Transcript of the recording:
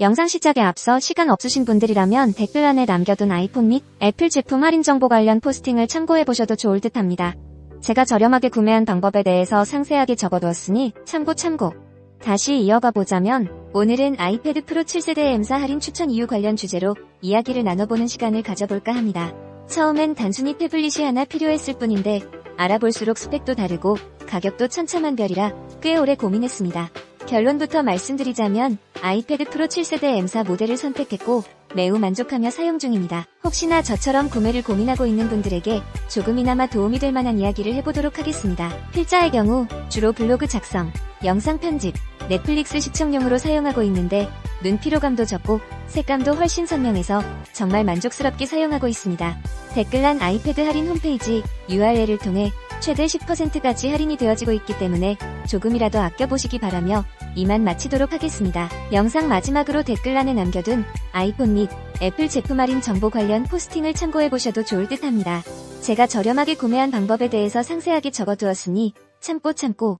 영상 시작에 앞서 시간 없으신 분들이라면 댓글란에 남겨둔 아이폰 및 애플 제품 할인 정보 관련 포스팅을 참고해보셔도 좋을 듯 합니다. 제가 저렴하게 구매한 방법에 대해서 상세하게 적어두었으니 참고 참고. 다시 이어가 보자면 오늘은 아이패드 프로 7세대 M사 할인 추천 이유 관련 주제로 이야기를 나눠보는 시간을 가져볼까 합니다. 처음엔 단순히 태블릿이 하나 필요했을 뿐인데 알아볼수록 스펙도 다르고 가격도 천차만별이라 꽤 오래 고민했습니다. 결론부터 말씀드리자면 아이패드 프로 7세대 M사 모델을 선택했고 매우 만족하며 사용 중입니다. 혹시나 저처럼 구매를 고민하고 있는 분들에게 조금이나마 도움이 될 만한 이야기를 해보도록 하겠습니다. 필자의 경우 주로 블로그 작성, 영상 편집, 넷플릭스 시청용으로 사용하고 있는데 눈 피로감도 적고 색감도 훨씬 선명해서 정말 만족스럽게 사용하고 있습니다. 댓글란 아이패드 할인 홈페이지 URL을 통해 최대 10%까지 할인이 되어지고 있기 때문에 조금이라도 아껴보시기 바라며 이만 마치도록 하겠습니다. 영상 마지막으로 댓글란에 남겨둔 아이폰 및 애플 제품 할인 정보 관련 포스팅을 참고해보셔도 좋을 듯 합니다. 제가 저렴하게 구매한 방법에 대해서 상세하게 적어두었으니 참고 참고